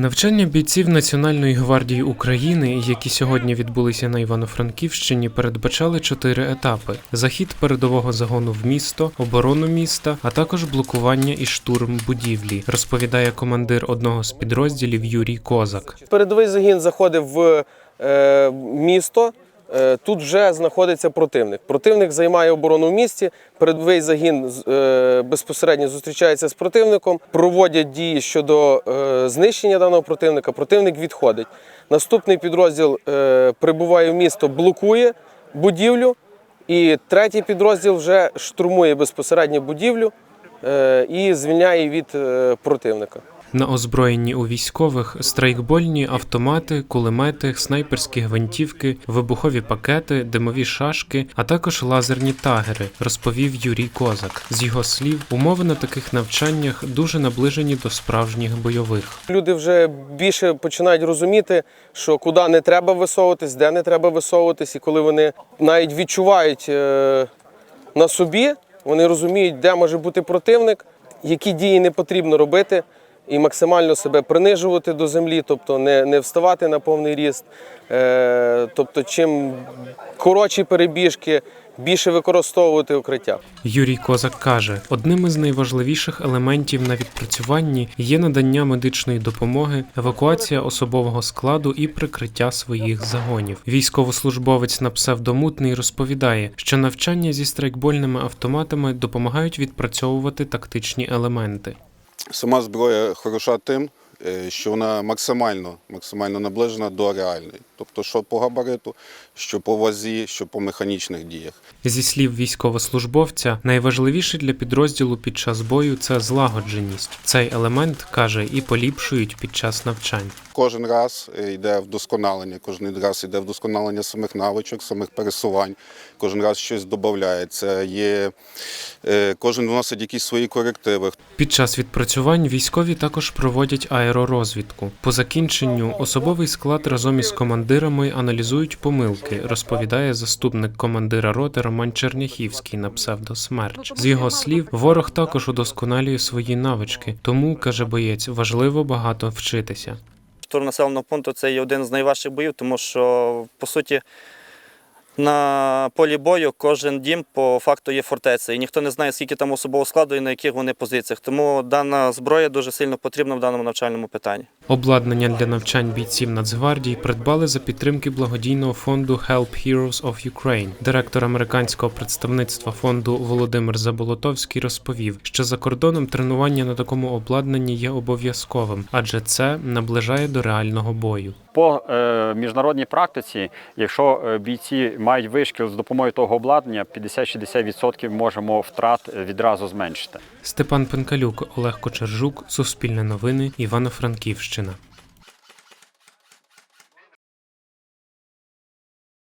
Навчання бійців Національної гвардії України, які сьогодні відбулися на Івано-Франківщині, передбачали чотири етапи: захід передового загону в місто, оборону міста, а також блокування і штурм будівлі, розповідає командир одного з підрозділів Юрій Козак. Передовий загін заходив в е, місто. Е, Тут вже знаходиться противник. Противник займає оборону в місті. Передовий загін е, безпосередньо зустрічається з противником, проводять дії щодо е, знищення даного противника. Противник відходить. Наступний підрозділ прибуває в місто, блокує будівлю, і третій підрозділ вже штурмує безпосередньо будівлю і звільняє від противника. На озброєнні у військових страйкбольні автомати, кулемети, снайперські гвинтівки, вибухові пакети, димові шашки, а також лазерні тагери, розповів Юрій Козак. З його слів, умови на таких навчаннях дуже наближені до справжніх бойових. Люди вже більше починають розуміти, що куди не треба висовуватись, де не треба висовуватись, і коли вони навіть відчувають е, на собі, вони розуміють, де може бути противник, які дії не потрібно робити, і максимально себе принижувати до землі, тобто не, не вставати на повний ріст. Е, тобто, чим коротші перебіжки, більше використовувати укриття. Юрій Козак каже, одним із найважливіших елементів на відпрацюванні є надання медичної допомоги, евакуація особового складу і прикриття своїх загонів. Військовослужбовець на псевдомутний розповідає, що навчання зі страйкбольними автоматами допомагають відпрацьовувати тактичні елементи. Сама зброя хороша тим, е, що вона максимально, максимально наближена до реальної. Тобто, що по габариту, що по вазі, що по механічних діях. Зі слів військовослужбовця, найважливіше для підрозділу під час бою це злагодженість. Цей елемент каже і поліпшують під час навчань. Кожен раз йде вдосконалення, кожен раз йде вдосконалення самих навичок, самих пересувань, кожен раз щось додається. Є, е, кожен вносить якісь свої корективи. Під час відпрацювань військові також проводять аеророзвідку. По закінченню особовий склад разом із командирами аналізують помилки, розповідає заступник командира роти Роман Черняхівський на псевдо Смерч. З його слів, ворог також удосконалює свої навички, тому каже боєць, важливо багато вчитися. Штурм населеного пункту це є один з найважчих боїв, тому що по суті на полі бою кожен дім по факту є фортеця, і ніхто не знає, скільки там особового складу і на яких вони позиціях. Тому дана зброя дуже сильно потрібна в даному навчальному питанні. Обладнання для навчань бійців Нацгвардії придбали за підтримки благодійного фонду Help Heroes of Ukraine. Директор американського представництва фонду Володимир Заболотовський розповів, що за кордоном тренування на такому обладнанні є обов'язковим, адже це наближає до реального бою. По е, міжнародній практиці, якщо е, бійці мають вишкіл з допомогою того обладнання, 50-60% можемо втрат е, відразу зменшити. Степан Пенкалюк, Олег Кочержук, Суспільне новини, Івано-Франківщина.